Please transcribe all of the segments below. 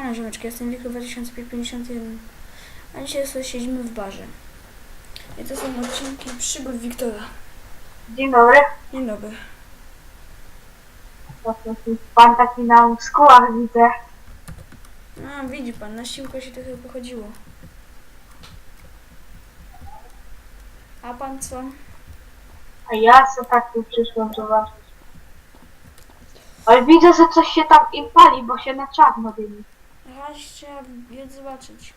Siemano ziomeczki, jestem Wiktor 2051 A dzisiaj sobie siedzimy w barze I to są odcinki przygód Wiktora Dzień dobry. Dzień dobry To jest Pan taki na szkołach widzę. No widzi pan, na siłkę się trochę pochodziło A pan co? A ja se tak tu przyszłam zobaczyć. Ale widzę, że coś się tam im pali, bo się na czarno dymi. Trzeba biec zobaczyć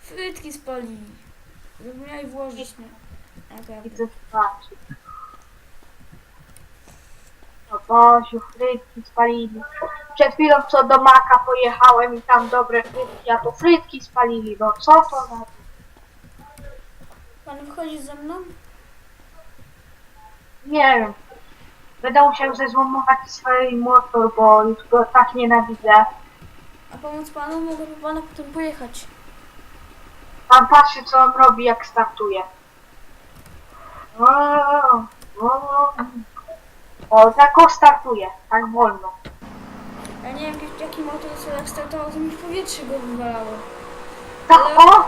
Frytki spalili Zapomnieli włożyć, nie? Naprawdę Widzę zobaczyć. O Boziu, frytki spalili. Przed chwilą co do Maka pojechałem i tam dobre frytki, a to frytki spalili. No co to za... Pan wchodzi ze mną? Nie wiem. Będę musiał zezłomować swój motor, bo już go tak nienawidzę. A pomóc panu? Mogę po pana potem pojechać Pan patrzy, co on robi, jak startuje. O, o, o tak o startuje, tak wolno. Ja nie wiem jaki- jaki motor sobie jak startował, to mi w powietrze go wywalało Tak o!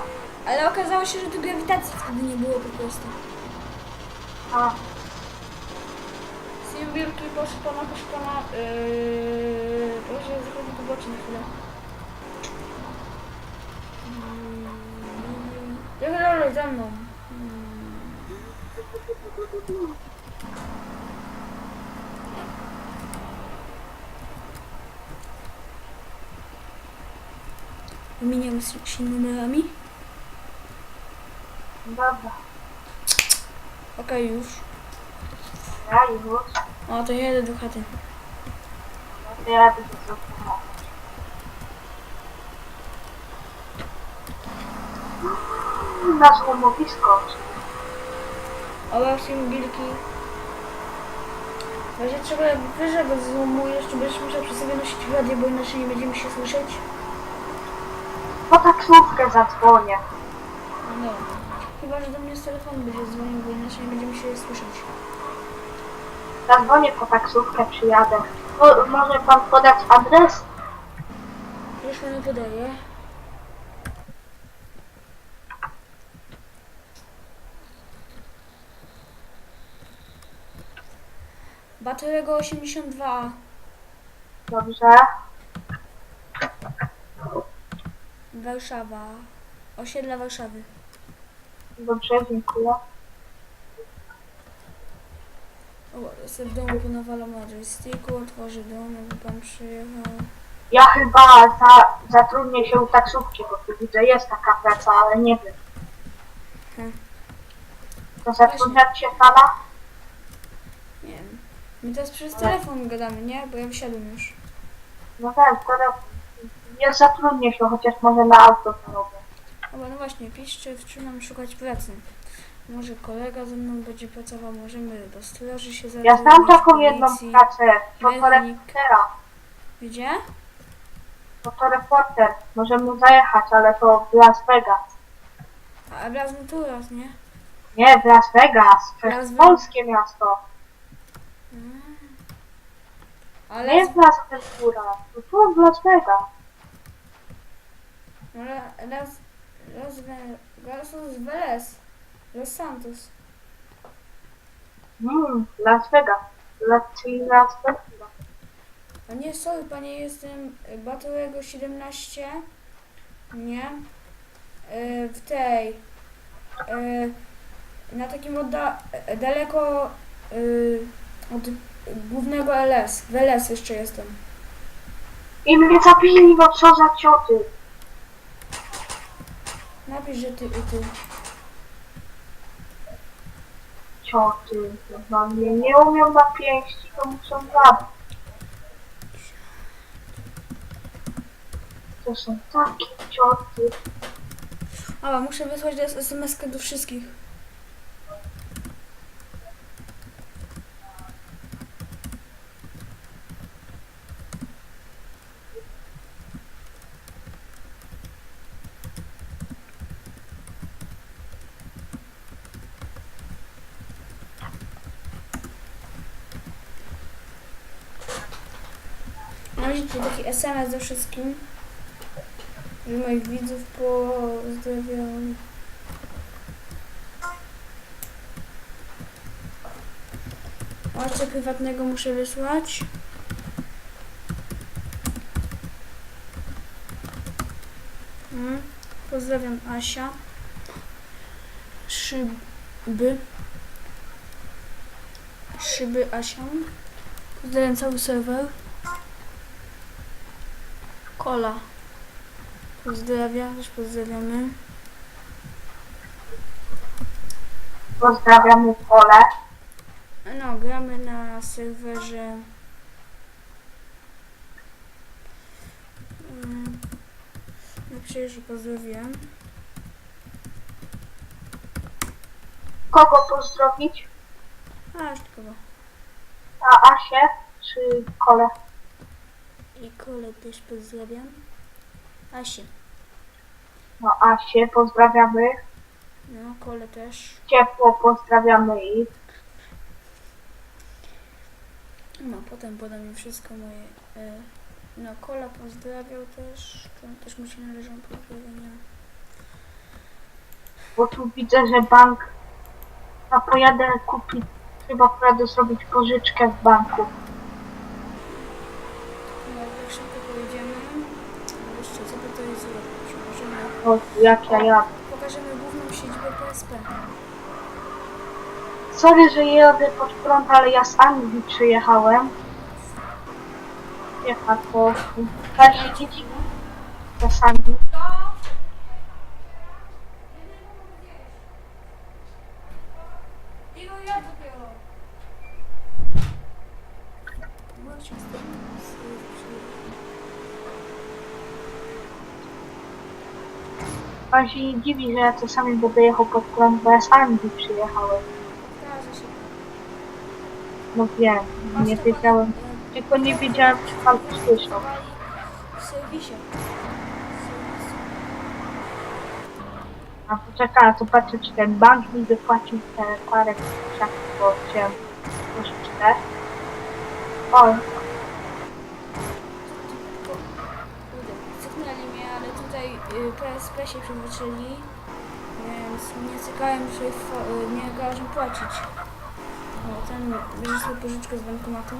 Ale okazało się, że tu grawitacji wtedy nie było po prostu. A, Symbiurki, proszę pana, proszę pana. Yy, proszę, boczy na chwilę. Dalej, za mną. Wymieniam z się numerami. dobra. Okej, już. Ja już. O, to ja jedę do chaty. No to ja będę zrobił. Na złomowisko. Oba symbilki. Właśnie trzeba wyżej go złomujesz, to będziesz musiał przy sobie nosić radio, bo inaczej nie będziemy się słyszeć. Po taksówkę zadzwonię. No. Chyba, że do mnie z telefonu będzie dzwonił, bo inaczej nie będziemy się słyszeć. Zadzwonię po taksówkę, przyjadę. Mo- może pan podać adres? Już panu podaję. Baterego 82. Dobrze. Warszawa. Osiedla Warszawy. Dobrze, dziękuję. O, sobie w domu ponawalam na joysticku, otworzę dom, jakby pan przyjechał. Ja chyba za, zatrudnię się u taksówki, bo tu widzę, jest taka praca, ale nie wiem. Hmm. To zatrudniać się pana? Nie. My teraz przez telefon gadamy, nie? Bo ja wysiadłem już. No tak, teraz ja zatrudnię się, chociaż może na auto. Dobra, no właśnie, piszcie, wczynam szukać pracy. Może kolega ze mną będzie pracował, możemy do straży się zatrudnić. Ja znam taką jedną policji. pracę, mechanik. fotoreportera. Gdzie? Fotoreporter, możemy zajechać, ale to w Las Vegas. A Las Venturas, nie? Nie, w Las Vegas, to Las jest polskie miasto. Mm. Nie Ale... jest w Las Venturas, to w Las Vegas. Ale Las... Las Vegas... Las Vegas. Los Santos. Mm, Las Vegas, Las, czyli Las Vegas. A nie, sorry, panie, jestem Batorego 17. Nie. E, w tej. E, na takim odda e, daleko e, od głównego LS. W LS jeszcze jestem. I mnie zabili, no co za cioty. Napisz, że ty i ty. Cioty, no mnie nie umią na pięści, to muszą zabić. To są takie cioty. A, muszę wysłać teraz SMS-kę do wszystkich. Czyli taki SMS ze wszystkim. Że moich widzów pozdrawiam. O, jeszcze prywatnego muszę wysłać. Mm. Pozdrawiam Asia. Szyby. Szyby Asia. Pozdrawiam cały serwer. Kola. Pozdrawiam, też pozdrawiamy. Pozdrawiamy pole. No, gramy na serwerze. Mm, Napiszę, że pozdrawiam. Kogo pozdrowić? A, już tylko. A Asię czy kole? I kole też pozdrawiam. Asię. No Asię pozdrawiamy. No, kole też. Ciepło pozdrawiamy ich. No, potem podam im wszystko moje. E, no, kola pozdrawiał też. To też mu się należą pozdrowienia. Bo tu widzę, że bank... A pojadę kupić... Chyba pojadę zrobić pożyczkę w banku. No, jak szybko pojedziemy. No, Jeszcze, co by to jest zrobić? Możemy. O, jak ja jadę. Pokażemy główną siedzibę PSP. Sorry, że jadę pod prąd, ale ja z Anglii przyjechałem. Jechać po... Też dzieci czasami. Ilu ja Pan się nie dziwi, że ja czasami będę jechał pod prąd, bo ja z Anglii przyjechałem. Się. No wiem, nie wiedziałem. Tylko nie wiedziałem, czy pan usłyszał. W serwisie. Serwis. A poczekaj, to patrzę, czy ten bank mi wypłacił te parę kurczaków, bo chciałem pożyczkę. O, Kurde, cofnęli mnie, ale y, PSP się przewrócili, więc nie cykałem, że y, nie każą płacić. O, ten bierze sobie pożyczkę z bankomatu.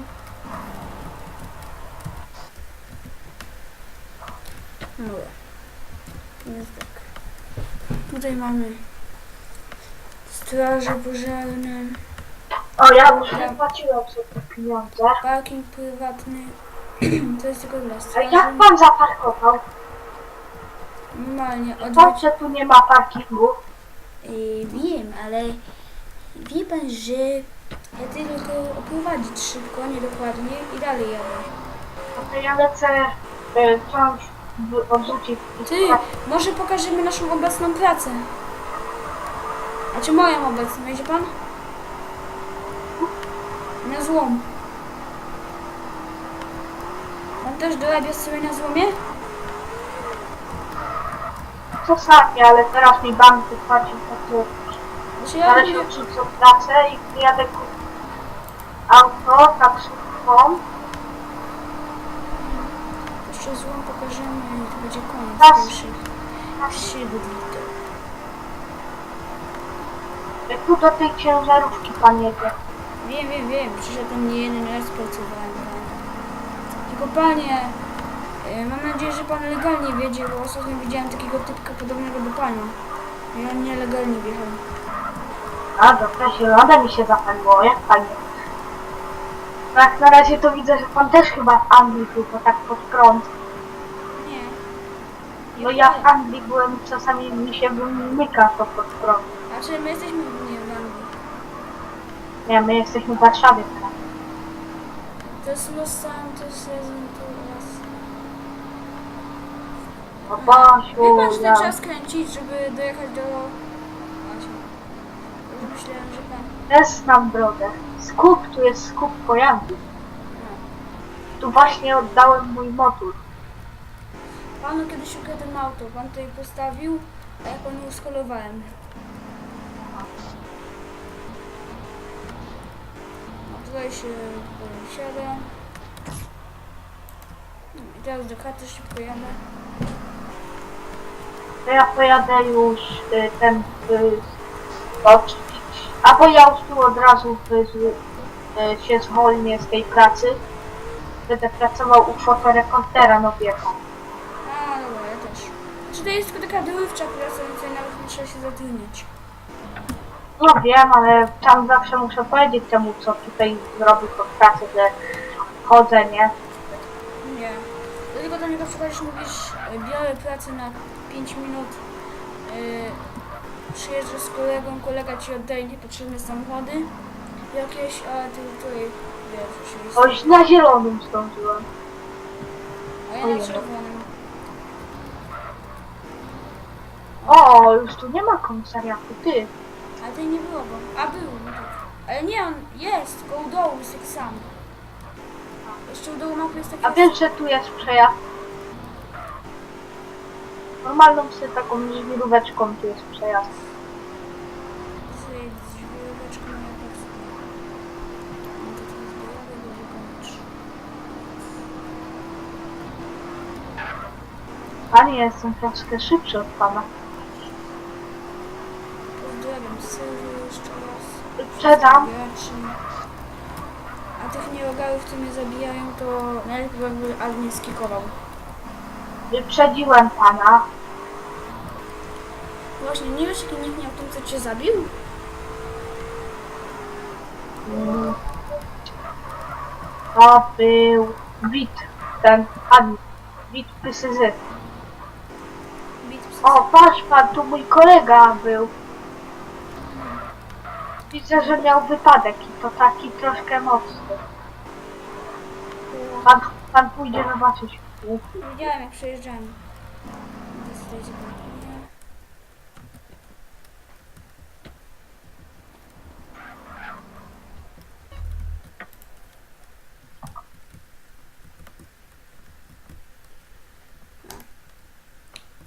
No, więc tak. Tutaj mamy straże pożarne, o ja już wypłaciłem sobie te pieniądze. parking prywatny. To jest tylko dla A straży. jak pan zaparkował? Normalnie od To, że tu nie ma parkingu. Yy, wiem, ale wie pan, że ja tylko oprowadzić szybko, niedokładnie i dalej jadę. No to ja lecę e, wziąć, w- odrzucić. Ty, może pokażemy naszą obecną pracę. A czy moją obecną, wiecie pan? Na złom. Pan też dorabia sobie na złomie? Czasami, ale teraz mi bank wypłacił takie Znaczy ja Zaraz się robię... odrzucę pracę i jadę kupić auto taksówką. Jeszcze złom pokażemy i to będzie koniec Tak. pierwszych przygód. Tu do tej ciężarówki pan jedzie. Wiem, wiem, wiem, tam nie jeden raz pracowałem. Tylko panie, mam nadzieję, że pan legalnie wiedzie, bo ostatnio widziałem takiego typka podobnego do pana. I on nielegalnie wjechał. A dobra, zielone mi się zapaliło, jak fajnie. Tak, na razie to widzę, że pan też chyba w Anglii był, bo tak pod prąd. Nie. No ja w Anglii byłem, czasami mi się wymyka to pod prąd. Znaczy my jesteśmy w nie w Anglii. Nie, my jesteśmy w Warszawie teraz. To jest Los Santos, to raz. O Wie pan, Basiu, że ja ten czas kręcić, żeby dojechać do... Właśnie. Już myślałem, że pan... też znam drogę. Skup, tu jest skup pojazdów. No. Tu właśnie oddałem mój motor. Panu kiedyś ukradłem auto, pan tutaj postawił, a ja panu skolowałem. A tutaj się wsiada. No, teraz do chaty szybko jadę. To ja pojadę już y, ten y, oczywiście. Albo ja już tu od razu y, y, się zwolnię z tej pracy. Będę pracował u fotoreportera nowego. A, dobra, ja też. Znaczy to jest tylko taka dorywcza praca, więc ja nawet nie trzeba się zatrudniać. No wiem, ale tam zawsze muszę powiedzieć temu, co tutaj zrobił pod pracę, że chodzę, nie? Nie. Tylko do niego przychodzisz, mówisz, y, biorę pracę na 5 minut, yy, przyjeżdżasz z kolegą, kolega ci oddaje niepotrzebne samochody jakieś, a ty tutaj, wiesz, oczywiście. Oś na zielonym zdążyłem. A ja na czerwonym. O, już tu nie ma komisariatu, ty. Ale tutaj nie było go. A był, no tak. Ale nie, on jest, tylko u dołu jest tak samo. Jeszcze u dołu mapy jest taki... A wiesz, że tu jest przejazd? Normalną sobie taką żwiróweczką tu jest przejazd. Panie, ja jestem troszkę szybszy od pana. Pozdrawiam Sylwię jeszcze raz. Przedam. A tych nieogarów, co mnie zabijają, to najlepiej jakby admin skikował. Wyprzedziłem pana. Właśnie, nie wiesz jaki nikt miał tym, co cię zabił? Mm. To był Wit, ten Pysyzy. Bit psy. O, patrz pan, tu mój kolega był. Widzę, że miał wypadek i to taki troszkę mocny. Pan, pan pójdzie zobaczyć. Widziałem jak przejeżdżałem. Nie.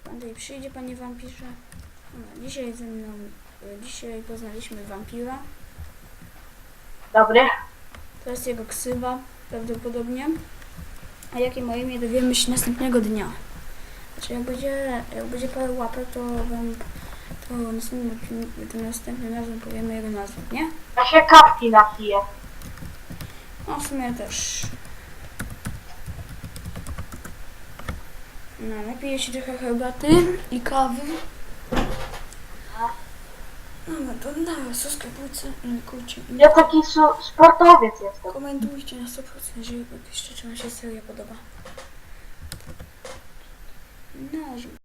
No. Tutaj przyjdzie, panie wampirze. No, dzisiaj ze mną, y, dzisiaj poznaliśmy wampira. Dobry. To jest jego ksywa, prawdopodobnie. A jakie moje imię dowiemy się następnego dnia. Znaczy jak będzie, jak będzie parę łapek, to wam to następnym, tym następnym razem powiemy jego nazwę, nie? Ja się kawki napiję. No w sumie też. No, napiję się trochę herbaty i kawy. No, no to na subskrybujcie, lajkujcie i Ja taki su- sportowiec jestem. komentujcie na 100%, jeżeli jeszcze czy wam się seria podoba. No,